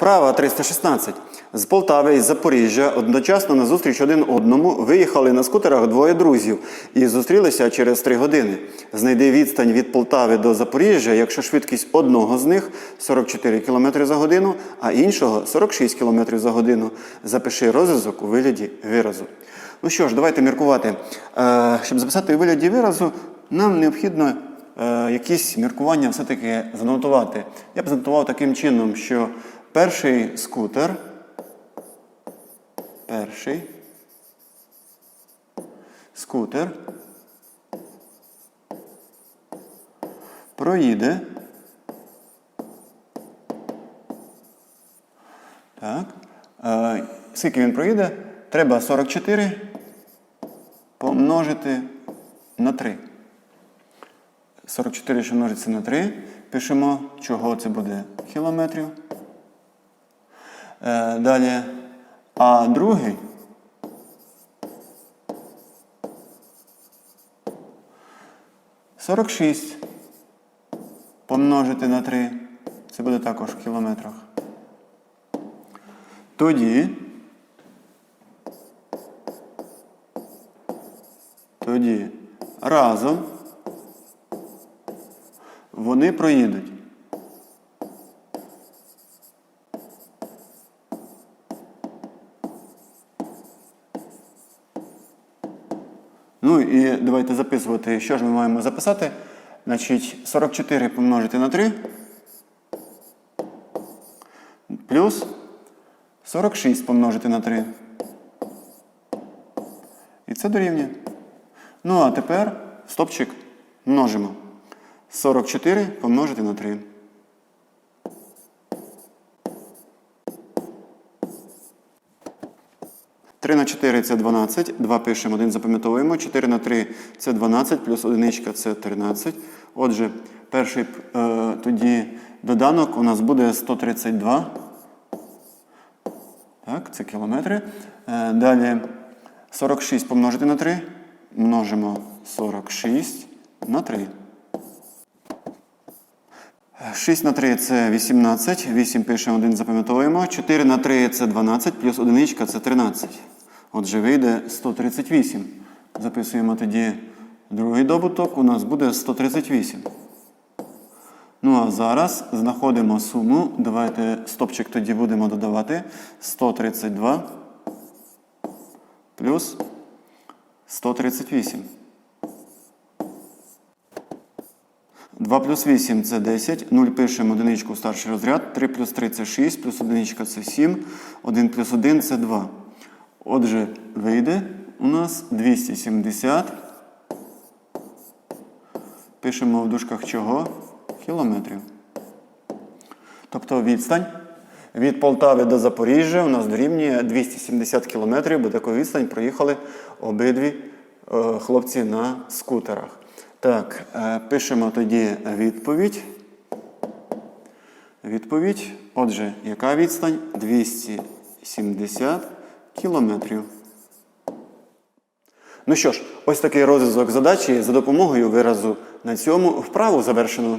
Вправа 316. З Полтави із Запоріжжя одночасно на зустріч один одному виїхали на скутерах двоє друзів і зустрілися через три години. Знайди відстань від Полтави до Запоріжжя, якщо швидкість одного з них 44 км за годину, а іншого 46 км за годину. Запиши розв'язок у вигляді виразу. Ну що ж, давайте міркувати. Е, Щоб записати у вигляді виразу, нам необхідно е, якісь міркування все-таки занотувати. Я б занотував таким чином, що перший скутер, перший скутер проїде. Так. Е, скільки він проїде? Треба 44 помножити на 3. 44, що множиться на 3. Пишемо, чого це буде кілометрів. Е, далі. А другий. Сорок шість помножити на 3. Це буде також в кілометрах. Тоді. Тоді разом вони проїдуть. Ну і давайте записувати, що ж ми маємо записати. Значить, 44 помножити на 3 плюс 46 помножити на 3. І це дорівнює. Ну, а тепер стопчик множимо. 44 помножити на 3. Три на 4 це 12. 2 пишемо, 1 запам'ятовуємо. 4 на 3 це 12, плюс одиничка це 13. Отже, перший е, тоді доданок у нас буде 132. Так, це кілометри. Е, далі 46 помножити на 3. Множимо 46 на 3. 6 на 3 це 18. 8 пишемо, 1 запам'ятовуємо. 4 на 3 це 12, плюс одиничка це 13. Отже, вийде 138. Записуємо тоді другий добуток. У нас буде 138. Ну а зараз знаходимо суму. Давайте стопчик тоді будемо додавати. 132 плюс 138. 2 плюс 8 це 10. 0 пишемо одиничку в старший розряд. 3 плюс 3 це 6, плюс одиничка це 7. 1 плюс 1 це 2. Отже, вийде у нас 270. Пишемо в дужках чого? Кілометрів. Тобто відстань від Полтави до Запоріжжя у нас дорівнює 270 кілометрів, бо таку відстань проїхали обидві е, хлопці на скутерах. Так, е, пишемо тоді відповідь. Відповідь. Отже, яка відстань? 270 кілометрів. Ну що ж, ось такий розв'язок задачі за допомогою виразу на цьому вправу завершено.